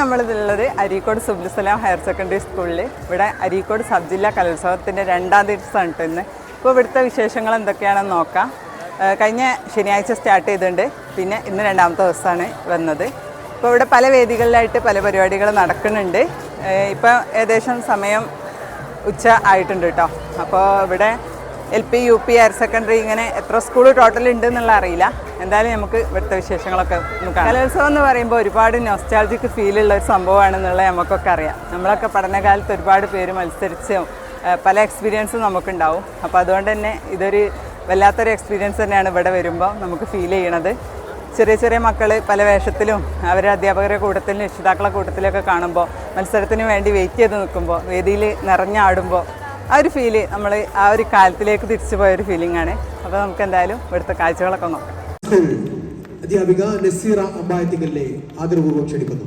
നമ്മളിതുള്ളത് Areekode Subulussalam higher secondary സ്കൂളിൽ ഇവിടെ Areekode sub ജില്ലാ കലോത്സവത്തിന്റെ രണ്ടാം ദിവസമാണ് കേട്ടോ ഇന്ന്. ഇപ്പോൾ ഇവിടുത്തെ വിശേഷങ്ങൾ എന്തൊക്കെയാണെന്ന് നോക്കാം. കഴിഞ്ഞ ശനിയാഴ്ച സ്റ്റാർട്ട് ചെയ്തിട്ടുണ്ട്. പിന്നെ ഇന്ന് രണ്ടാമത്തെ ദിവസമാണ് വന്നത്. ഇപ്പോൾ ഇവിടെ പല വേദികളിലായിട്ട് പല പരിപാടികൾ നടക്കുന്നുണ്ട്. ഇപ്പോൾ ഏകദേശം സമയം ഉച്ച ആയിട്ടുണ്ട് കേട്ടോ അപ്പോൾ ഇവിടെ L P U P higher secondary ഇങ്ങനെ എത്ര സ്കൂൾ ടോട്ടൽ ഉണ്ട് എന്നുള്ള അറിയില്ല. എന്തായാലും നമുക്ക് ഇവിടുത്തെ വിശേഷങ്ങളൊക്കെ ഒന്ന് കാണാം. കലോത്സവം എന്ന് പറയുമ്പോൾ ഒരുപാട് നൊസ്റ്റാൾജിക്ക് ഫീലുള്ള ഒരു സംഭവമാണെന്നുള്ളത് നമുക്കൊക്കെ അറിയാം. നമ്മളൊക്കെ പഠനകാലത്ത് ഒരുപാട് പേര് മത്സരിച്ചും പല എക്സ്പീരിയൻസും നമുക്കുണ്ടാവും. അപ്പോൾ അതുകൊണ്ട് തന്നെ ഇതൊരു വല്ലാത്തൊരു എക്സ്പീരിയൻസ് തന്നെയാണ് ഇവിടെ വരുമ്പോൾ നമുക്ക് ഫീൽ ചെയ്യണത്. ചെറിയ ചെറിയ മക്കൾ പല വേഷത്തിലും അവരുടെ അധ്യാപകരുടെ കൂട്ടത്തിലും രക്ഷിതാക്കളെ കൂട്ടത്തിലൊക്കെ കാണുമ്പോൾ മത്സരത്തിന് വേണ്ടി വെയിറ്റ് ചെയ്ത് നിൽക്കുമ്പോൾ വേദിയിൽ നിറഞ്ഞാടുമ്പോൾ ആ ഒരു ഫീൽ നമ്മൾ ആ ഒരു കാലത്തിലേക്ക് തിരിച്ചു പോയ ഒരു ഫീലിംഗ് ആണ്. അപ്പോൾ നമുക്ക് എന്തായാലും ഇവിടുത്തെ കാഴ്ചകളൊക്കെ നോക്കാം. അധ്യാപിക നസീറ അമ്പായത്തിങ്കലിനെ ആദരപൂർവം ക്ഷണിക്കുന്നു.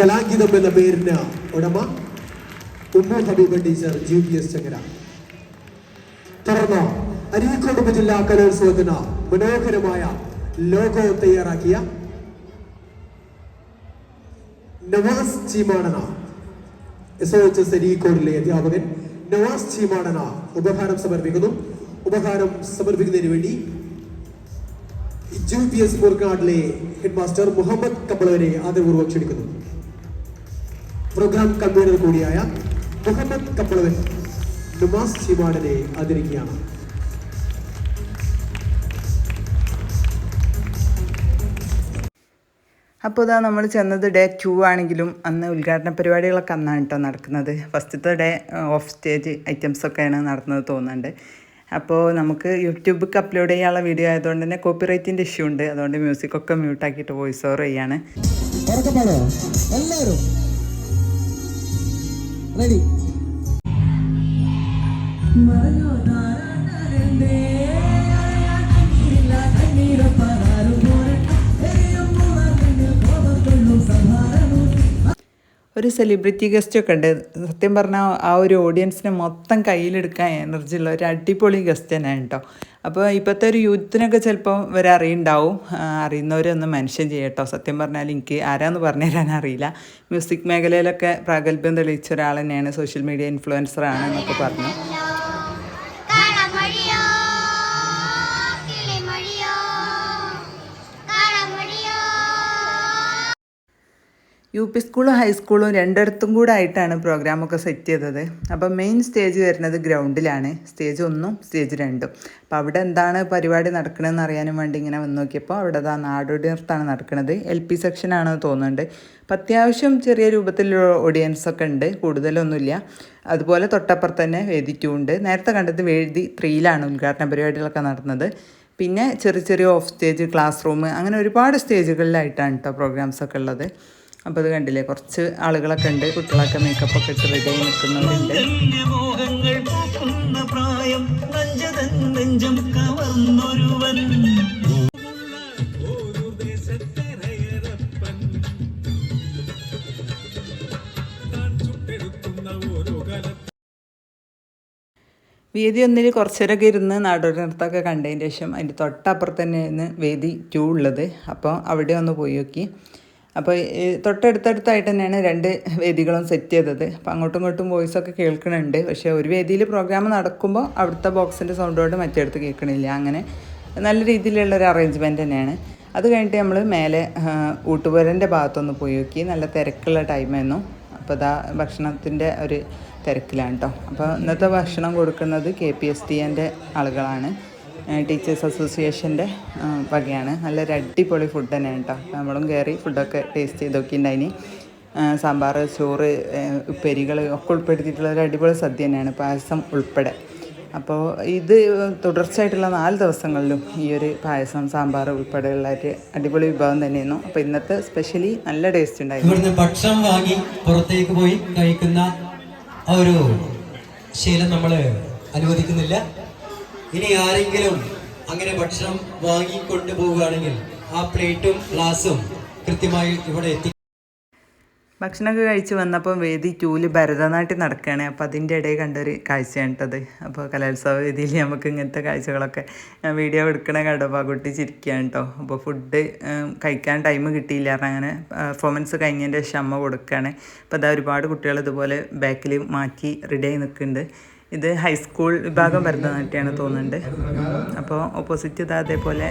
കലാഗീതം എന്ന പേരിന് ഉടമ Ummu Habeeba teacher G P S Changara. തുടർന്ന് അരീക്കോട് ഉപജില്ലാ കലോത്സവത്തിന് മനോഹരമായ ലോഗോ തയ്യാറാക്കിയ Navas Cheemadana S O H S അരീക്കോടിലെ അധ്യാപകൻ നവാസ് ചീമാടന ഉപഹാരം സമർപ്പിക്കുന്നു. ഉപഹാരം സമർപ്പിക്കുന്നതിന് വേണ്ടി ജു പി എസ് മുർക്കാടിലെ ഹെഡ് മാസ്റ്റർ മുഹമ്മദ് കമ്പളവരെ ആദരപൂർവം ക്ഷണിക്കുന്നു. പ്രോഗ്രാം കൺവീനർ കൂടിയായ മുഹമ്മദ് കപ്പളവൻ നവാസ് ചീമാടനെ ആദരിക്കുകയാണ്. അപ്പോൾ ഇതാ നമ്മൾ ചെന്നത് ഡേ ടു ആണെങ്കിലും അന്ന് ഉദ്ഘാടന പരിപാടികളൊക്കെ അന്നാണ് കേട്ടോ നടക്കുന്നത്. ഫസ്റ്റത്തെ ഡേ ഓഫ് സ്റ്റേജ് ഐറ്റംസ് ഒക്കെയാണ് നടന്നത് തോന്നുന്നുണ്ട്. അപ്പോൾ നമുക്ക് യൂട്യൂബിലേക്ക് അപ്ലോഡ് ചെയ്യാനുള്ള വീഡിയോ ആയതുകൊണ്ട് തന്നെ കോപ്പിറൈറ്റിന്റെ ഇഷ്യൂ ഉണ്ട്. അതുകൊണ്ട് മ്യൂസിക്കൊക്കെ മ്യൂട്ടാക്കിയിട്ട് വോയിസ് ഓവർ ചെയ്യാണ്. റെഡി ഒരു സെലിബ്രിറ്റി ഗസ്റ്റ് ഒക്കെ ഉണ്ട്. സത്യം പറഞ്ഞാൽ ആ ഒരു ഓഡിയൻസിനെ മൊത്തം കയ്യിലെടുക്കാൻ എനർജി ഉള്ള ഒരു അടിപൊളി ഗസ്റ്റ് തന്നെയാണ് കേട്ടോ. അപ്പോൾ ഇപ്പോഴത്തെ ഒരു യൂത്തിനൊക്കെ ചിലപ്പോൾ ഇവരെ അറിയുണ്ടാവും. അറിയുന്നവരൊന്ന് മെൻഷൻ ചെയ്യട്ടോ സത്യം പറഞ്ഞാൽ എനിക്ക് ആരാന്ന് പറഞ്ഞു തരാൻ അറിയില്ല. മ്യൂസിക് മേഖലയിലൊക്കെ പ്രാഗൽഭ്യം തെളിയിച്ച ഒരാൾ തന്നെയാണ് സോഷ്യൽ മീഡിയ ഇൻഫ്ലുവൻസറാണ് എന്നൊക്കെ പറഞ്ഞു. യു പി സ്കൂളും ഹൈസ്കൂളും രണ്ടിടത്തും കൂടെ ആയിട്ടാണ് പ്രോഗ്രാമൊക്കെ സെറ്റ് ചെയ്തത്. അപ്പോൾ മെയിൻ സ്റ്റേജ് വരുന്നത് ഗ്രൗണ്ടിലാണ്. സ്റ്റേജ് ഒന്നും സ്റ്റേജ് രണ്ടും. അപ്പോൾ അവിടെ എന്താണ് പരിപാടി നടക്കണമെന്ന് അറിയാനും വേണ്ടി ഇങ്ങനെ വന്ന് നോക്കിയപ്പോൾ അവിടെ അതാ നാടോടി നൃത്തമാണ് നടക്കുന്നത് എൽ പി സെക്ഷനാണെന്ന് തോന്നുന്നുണ്ട്. അപ്പം അത്യാവശ്യം ചെറിയ രൂപത്തിലുള്ള ഓഡിയൻസ് ഒക്കെ ഉണ്ട്. കൂടുതലൊന്നുമില്ല. അതുപോലെ തൊട്ടപ്പുറത്ത് തന്നെ വേദി ഉണ്ട് നേരത്തെ കണ്ടത് വേദി ത്രീയിലാണ് ഉദ്ഘാടന പരിപാടികളൊക്കെ നടന്നത്. പിന്നെ ചെറിയ ചെറിയ ഓഫ് സ്റ്റേജ് ക്ലാസ് റൂം അങ്ങനെ ഒരുപാട് സ്റ്റേജുകളിലായിട്ടാണ് കേട്ടോ പ്രോഗ്രാംസ് ഒക്കെ ഉള്ളത്. അപ്പോൾ അത് കണ്ടില്ലേ? കുറച്ച് ആളുകളൊക്കെ ഉണ്ട്. കുട്ടികളൊക്കെ മേക്കപ്പ് ഒക്കെ ഇട്ട് റെഡി ആയി നിൽക്കുന്നുണ്ട് വേദി ഒന്നിൽ കുറച്ചേരൊക്കെ ഇരുന്ന് നാടോടി നൃത്തമൊക്കെ കണ്ടതിന് ശേഷം അതിന്റെ തൊട്ടപ്പുറത്ത് തന്നെയാണ് വേദി ടു ഉള്ളത്. അപ്പോൾ അവിടെ ഒന്ന് പോയി നോക്കി. അപ്പോൾ ഈ തൊട്ടടുത്തടുത്തായിട്ട് തന്നെയാണ് രണ്ട് വേദികളും സെറ്റ് ചെയ്തത്. അപ്പോൾ അങ്ങോട്ടും ഇങ്ങോട്ടും വോയിസ് ഒക്കെ കേൾക്കുന്നുണ്ട് പക്ഷേ ഒരു വേദിയിൽ പ്രോഗ്രാം നടക്കുമ്പോൾ അവിടുത്തെ ബോക്സിന്റെ സൗണ്ടോട് മറ്റേടത്ത് കേൾക്കണില്ല. അങ്ങനെ നല്ല രീതിയിലുള്ള ഒരു അറേഞ്ച്മെന്റ് തന്നെയാണ്. അത് കഴിഞ്ഞിട്ട് നമ്മൾ മേലെ ഊട്ടുപുരന്റെ ഭാഗത്തൊന്ന് പോയി നോക്കി. നല്ല തിരക്കുള്ള ടൈമായിരുന്നു അപ്പോൾ ഇതാ ഭക്ഷണത്തിന്റെ ഒരു തിരക്കിലാണ് കേട്ടോ അപ്പോൾ ഇന്നത്തെ ഭക്ഷണം കൊടുക്കുന്നത് കെ പി എസ് ടി എന്റെ ആളുകളാണ്. ടീച്ചേഴ്സ് അസോസിയേഷന്റെ വകയാണ്. നല്ലൊരു അടിപൊളി ഫുഡ് തന്നെയാണ് കേട്ടോ നമ്മളും കയറി ഫുഡൊക്കെ ടേസ്റ്റ് ചെയ്ത് നോക്കിയിട്ടുണ്ടായിനി സാമ്പാർ ചോറ് ഉപ്പേരികൾ ഒക്കെ ഉൾപ്പെടുത്തിയിട്ടുള്ള ഒരു അടിപൊളി സദ്യ തന്നെയാണ് പായസം ഉൾപ്പെടെ. അപ്പോൾ ഇത് തുടർച്ചയായിട്ടുള്ള നാല് ദിവസങ്ങളിലും ഈ ഒരു പായസം സാമ്പാർ ഉൾപ്പെടെയുള്ള ഒരു അടിപൊളി വിഭവം തന്നെയായിരുന്നു. അപ്പോൾ ഇന്നത്തെ സ്പെഷ്യലി നല്ല ടേസ്റ്റ് ഉണ്ടായിരുന്നു. ഇവിടുന്ന് ഭക്ഷണം വാങ്ങി പുറത്തേക്ക് പോയി കഴിക്കുന്ന ഒരു ശീലം നമ്മൾ അനുവദിക്കുന്നില്ല. ഇനി ആരെങ്കിലും അങ്ങനെ ഭക്ഷണം വാങ്ങി പോവുകയാണെങ്കിൽ ആ പ്ലേറ്റും ഗ്ലാസും കൃത്യമായി ഇവിടെ എത്തി ഭക്ഷണമൊക്കെ കഴിച്ച് വന്നപ്പോൾ വേദി ടൂൽ ഭരതനാട്യം നടക്കുകയാണ്. അപ്പോൾ അതിന്റെ ഇടയിൽ കണ്ടൊരു കാഴ്ചയാണ് കേട്ടത്. അപ്പോൾ കലോത്സവ വേദിയിൽ നമുക്ക് ഇങ്ങനത്തെ കാഴ്ചകളൊക്കെ വീഡിയോ എടുക്കണ അപ്പോൾ കുട്ടി ചിരിക്കുകയാണ് കേട്ടോ. അപ്പോൾ ഫുഡ് കഴിക്കാൻ ടൈം കിട്ടിയില്ല കാരണം അങ്ങനെ പെർഫോമൻസ് കഴിഞ്ഞതിന്റെ ശേഷം അമ്മ കൊടുക്കുകയാണ്. അപ്പോൾ അതാ ഒരുപാട് കുട്ടികൾ ഇതുപോലെ ബാക്കിൽ മാറ്റി റെഡി ആയി നിൽക്കുന്നുണ്ട്. ഇത് ഹൈസ്കൂൾ വിഭാഗം ഭരതനാട്യമാണ് തോന്നുന്നുണ്ട്. അപ്പോൾ ഓപ്പോസിറ്റ് ഇതാ അതേപോലെ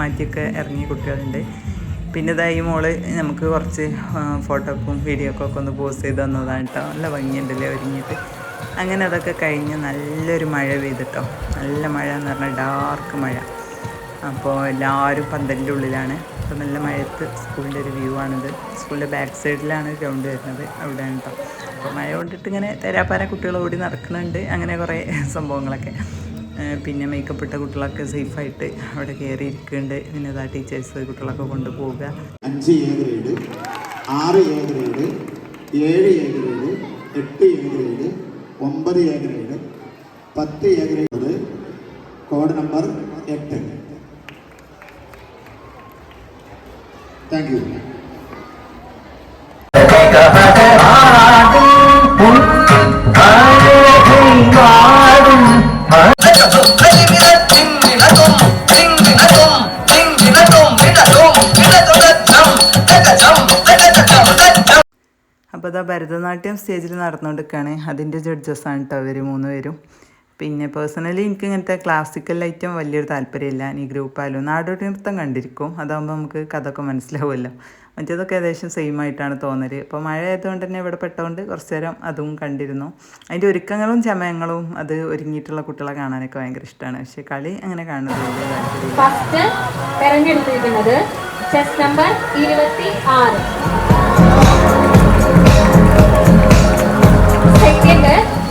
മാറ്റിയൊക്കെ ഇറങ്ങിയ കുട്ടികളുണ്ട്. പിന്നെ ഇതായി മോൾ നമുക്ക് കുറച്ച് ഫോട്ടോക്കും വീഡിയോക്കും ഒക്കെ ഒന്ന് പോസ്റ്റ് ചെയ്ത് തന്നതാണ് കേട്ടോ നല്ല ഭംഗിയുണ്ടല്ലേ ഒരുങ്ങിയിട്ട്. അങ്ങനെ അതൊക്കെ കഴിഞ്ഞ് നല്ലൊരു മഴ പെയ്തിട്ടോ. നല്ല മഴ എന്ന് പറഞ്ഞാൽ ഡാർക്ക് മഴ. അപ്പോൾ എല്ലാവരും പന്തലിന്റെ ഉള്ളിലാണ്. അപ്പോൾ നല്ല മഴയത്ത് സ്കൂളിന്റെ ഒരു വ്യൂ ആണിത്. സ്കൂളിന്റെ ബാക്ക് സൈഡിലാണ് ഗ്രൗണ്ട് വരുന്നത്. അവിടെയാണ് കേട്ടോ അപ്പോൾ മഴ കൊണ്ടിട്ട് ഇങ്ങനെ തരാപ്പാര കുട്ടികൾ ഓടി നടക്കുന്നുണ്ട്. അങ്ങനെ കുറേ സംഭവങ്ങളൊക്കെ. പിന്നെ മേക്കപ്പ് ഇട്ട കുട്ടികളൊക്കെ സേഫായിട്ട് അവിടെ കയറി ഇരിക്കുന്നുണ്ട്. പിന്നെ അതാ ടീച്ചേഴ്സ് കുട്ടികളൊക്കെ കൊണ്ടുപോവുക അഞ്ച് എ ഗ്രേഡ് ആറ് എ ഗ്രേഡ് ഏഴ് എ ഗ്രേഡ് എട്ട് എ ഗ്രേഡ് ഒമ്പത് എ ഗ്രേഡ് പത്ത് എ ഗ്രേഡ് കോഡ് നമ്പർ എട്ട്. താങ്ക് യു അപ്പോൾ അതാ ഭരതനാട്യം സ്റ്റേജിൽ നടന്നുകൊണ്ടിരിക്കുകയാണ്. അതിന്റെ ആണ് കേട്ടോ അവർ മൂന്ന് പേരും പിന്നെ പേഴ്സണലി എനിക്ക് ഇങ്ങനത്തെ ക്ലാസിക്കൽ ഐറ്റം വലിയൊരു താല്പര്യമില്ല. ഈ ഗ്രൂപ്പായാലും നാടോടി നൃത്തം കണ്ടിരിക്കും. അതാകുമ്പോൾ നമുക്ക് കഥയൊക്കെ മനസ്സിലാവുമല്ലോ. മറ്റേതൊക്കെ ഏകദേശം സെയിം ആയിട്ടാണ് തോന്നൽ. ഇപ്പോൾ മഴ ആയതുകൊണ്ട് തന്നെ ഇവിടെ പെട്ടുകൊണ്ട് കുറച്ച് നേരം അതും കണ്ടിരുന്നു. അതിന്റെ ഒരുക്കങ്ങളും ചമയങ്ങളും അത് ഒരുങ്ങിയിട്ടുള്ള കുട്ടികളെ കാണാനൊക്കെ ഭയങ്കര ഇഷ്ടമാണ് പക്ഷേ കളി അങ്ങനെ കാണുന്നത് ഫസ്റ്റ് തെരഞ്ഞെടുത്തിരിക്കുന്നത് ചെസ് നമ്പർ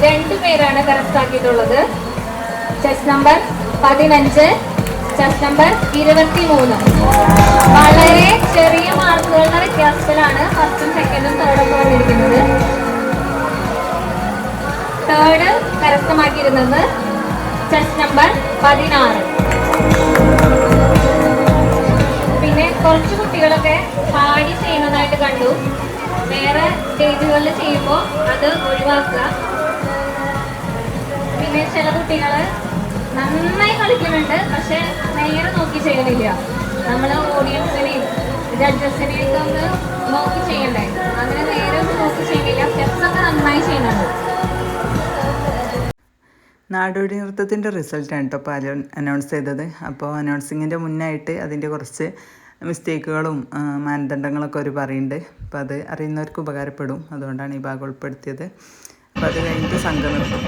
രണ്ട് പേരാണ് കരസ്ഥാക്കിയിട്ടുള്ളത് ചെസ് നമ്പർ പതിനഞ്ച് ചെസ് നമ്പർ ഇരുപത്തി മൂന്ന് വളരെ ചെറിയ മാർക്കുകളുടെ വ്യത്യാസത്തിലാണ് ഫസ്റ്റും സെക്കൻഡും തേർഡും വന്നിരിക്കുന്നത്. തേർഡ് കരസ്ഥമാക്കിയിരുന്നത് ചെസ് നമ്പർ പതിനാറ്. പിന്നെ കുറച്ച് കുട്ടികളൊക്കെ പാടി ചെയ്യുന്നതായിട്ട് കണ്ടു. വേറെ സ്റ്റേജുകളിൽ ചെയ്യുമ്പോൾ അത് ഒഴിവാക്കുക. പിന്നെ ചില കുട്ടികൾ നന്നായി കളിക്കുന്നുണ്ട് പക്ഷെ നേരെ നോക്കി ചെയ്യുന്നില്ല നമ്മൾ ഓഡിയൻസിനെയും ജഡ്ജസിനെയും ഒക്കെ ഒന്ന് നോക്കി ചെയ്യണ്ടേ? അങ്ങനെ നേരെ നോക്കി ചെയ്യുന്നില്ല സ്റ്റെപ്സ് ഒക്കെ നന്നായി ചെയ്യുന്നുണ്ട്. നാടോടി നൃത്തത്തിന്റെ റിസൾട്ടാണ് കേട്ടോ ഇപ്പോൾ അനൗൺസ് ചെയ്തത്. അപ്പോൾ അനൗൺസിങ്ങിന്റെ മുന്നായിട്ട് അതിന്റെ കുറച്ച് മിസ്റ്റേക്കുകളും മാനദണ്ഡങ്ങളൊക്കെ അവർ പറയുന്നുണ്ട്. അപ്പോൾ അത് അറിയുന്നവർക്ക് ഉപകാരപ്പെടും. അതുകൊണ്ടാണ് ഈ ഭാഗം ഉൾപ്പെടുത്തിയത്. അപ്പോൾ അത് കഴിഞ്ഞിട്ട് സംഘം നിർത്തും.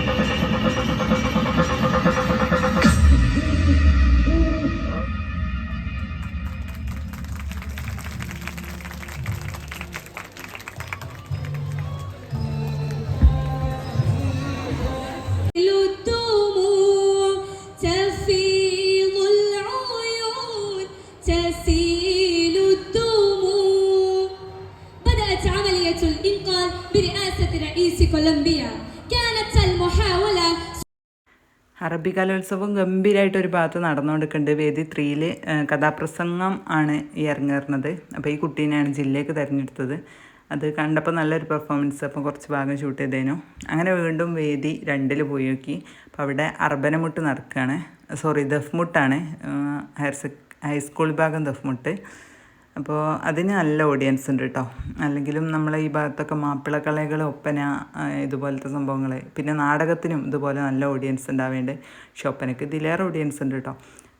അറബി കലോത്സവം ഗംഭീരമായിട്ട് ഒരു ഭാഗത്ത് നടന്നുകൊണ്ടിരിക്കുന്നുണ്ട്. വേദി ത്രീയിൽ കഥാപ്രസംഗം ആണ് ഈ ഇറങ്ങേറുന്നത് അപ്പോൾ ഈ കുട്ടീനെയാണ് ജില്ലയ്ക്ക് തിരഞ്ഞെടുത്തത്. അത് കണ്ടപ്പോൾ നല്ലൊരു പെർഫോമൻസ് അപ്പോൾ കുറച്ച് ഭാഗം ഷൂട്ട് ചെയ്തേനു. അങ്ങനെ വീണ്ടും വേദി രണ്ടിൽ പോയി നോക്കി. അപ്പോൾ അവിടെ അർബനമുട്ട് നടക്കുകയാണ് സോറി ദഫ്മുട്ടാണ്. ഹയർ സെക് ഹൈസ്കൂൾ വിഭാഗം ദഫ്മുട്ട്. അപ്പോൾ അതിന് നല്ല ഓഡിയൻസ് ഉണ്ട് കേട്ടോ അല്ലെങ്കിലും നമ്മളെ ഈ ഭാഗത്തൊക്കെ മാപ്പിളക്കളകൾ ഒപ്പന ആ, ഇതുപോലത്തെ സംഭവങ്ങൾ പിന്നെ നാടകത്തിനും ഇതുപോലെ നല്ല ഓഡിയൻസ് ഉണ്ടാവേണ്ടത് പക്ഷെ ഒപ്പനയ്ക്ക് ഇതിലേറെ ഓഡിയൻസ് ഉണ്ട് കേട്ടോ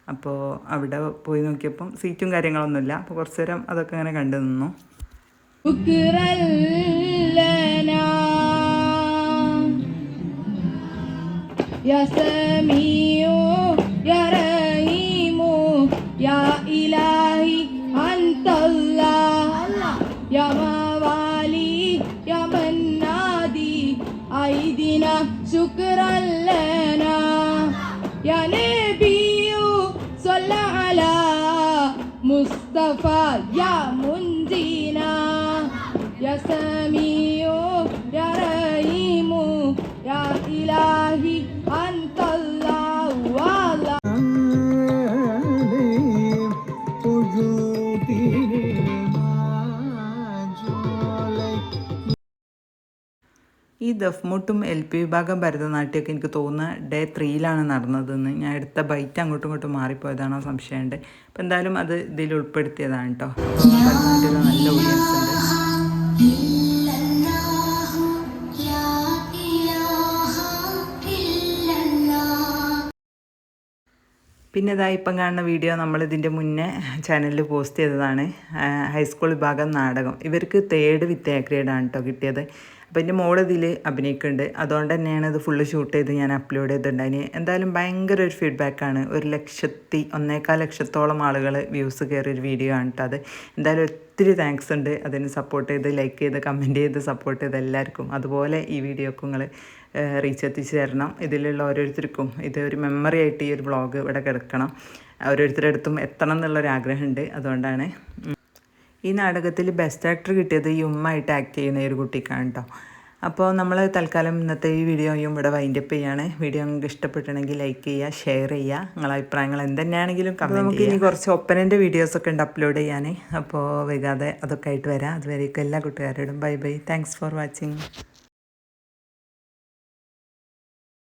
അപ്പോൾ അവിടെ പോയി നോക്കിയപ്പം സീറ്റും കാര്യങ്ങളൊന്നുമില്ല അപ്പോൾ കുറച്ച് നേരം അതൊക്കെ അങ്ങനെ കണ്ടു നിന്നു شكرا لنا يا سميع യമവാലി യമന്നാദി ഐദിന ശുക്രല്ലന യനബിയു സ്വല്ല അല മുസ്തഫ യ മുൻജീന യസ ഈ ദഫ്മുട്ടും എൽ പി വിഭാഗം ഭരതനാട്യമൊക്കെ എനിക്ക് തോന്നുന്ന ഡേ ത്രീയിലാണ് നടന്നതെന്ന്. ഞാൻ എടുത്ത ബൈറ്റ് അങ്ങോട്ടും ഇങ്ങോട്ടും മാറിപ്പോയതാണോ സംശയമുണ്ട്. അപ്പം എന്തായാലും അത് ഇതിൽ ഉൾപ്പെടുത്തിയതാണ് കേട്ടോ നല്ല ഉണ്ട്. പിന്നെ ഇതാ ഇപ്പം കാണുന്ന വീഡിയോ നമ്മളിതിന്റെ മുന്നേ ചാനലിൽ പോസ്റ്റ് ചെയ്തതാണ്. ഹൈസ്കൂൾ വിഭാഗം നാടകം. ഇവർക്ക് തേർഡ് വിത്ത് എ ഗ്രേഡാണ് കേട്ടോ കിട്ടിയത്. അപ്പോൾ എന്റെ മോൾ അഭിനയിക്കുന്നുണ്ട്. അതുകൊണ്ട് തന്നെയാണ് അത് ഫുള്ള് ഷൂട്ട് ചെയ്ത് ഞാൻ അപ്ലോഡ് ചെയ്തിട്ടുണ്ടായിന് എന്തായാലും ഭയങ്കര ഒരു ഫീഡ്ബാക്കാണ് ഒരു ലക്ഷത്തി ഒന്നേക്കാൽ ലക്ഷത്തോളം ആളുകൾ വ്യൂസ് കയറിയ ഒരു വീഡിയോ ആണ് കേട്ടോ അത്. എന്തായാലും ഒത്തിരി താങ്ക്സ് ഉണ്ട്. അതിന് സപ്പോർട്ട് ചെയ്ത് ലൈക്ക് ചെയ്ത് കമന്റ് ചെയ്ത് സപ്പോർട്ട് ചെയ്ത് എല്ലാവർക്കും. അതുപോലെ ഈ വീഡിയോക്ക് നിങ്ങൾ റീച്ച് എത്തിച്ച് തരണം. ഇതിലുള്ള ഓരോരുത്തർക്കും ഇത് ഒരു മെമ്മറി ആയിട്ട് ഈ ഒരു വ്ളോഗ് ഇവിടെ കിടക്കണം. ഓരോരുത്തരുടെ അടുത്തും എത്തണം എന്നുള്ളൊരു ആഗ്രഹമുണ്ട് അതുകൊണ്ടാണ്. ഈ നാടകത്തിൽ ബെസ്റ്റ് ആക്ടർ കിട്ടിയത് യുമ്മായിട്ട് ആക്ട് ചെയ്യുന്ന ഒരു കുട്ടിക്കാണ് കേട്ടോ അപ്പോൾ നമ്മൾ തൽക്കാലം ഇന്നത്തെ ഈ വീഡിയോയും ഇവിടെ വൈൻഡപ്പ് ചെയ്യാണ്. വീഡിയോ നിങ്ങൾക്ക് ഇഷ്ടപ്പെട്ടിട്ടുണ്ടെങ്കിൽ ലൈക്ക് ചെയ്യുക ഷെയർ ചെയ്യുക. നിങ്ങളെ അഭിപ്രായങ്ങൾ എന്തെന്നെയാണെങ്കിലും നമുക്ക് ഇനി കുറച്ച് ഒപ്പനന്റെ വീഡിയോസൊക്കെ ഉണ്ട് അപ്ലോഡ് ചെയ്യാൻ. അപ്പോൾ വൈകാതെ അതൊക്കെ ആയിട്ട് വരാം. അതുവരെയൊക്കെ എല്ലാ കൂട്ടുകാരോടും bye bye thanks for watching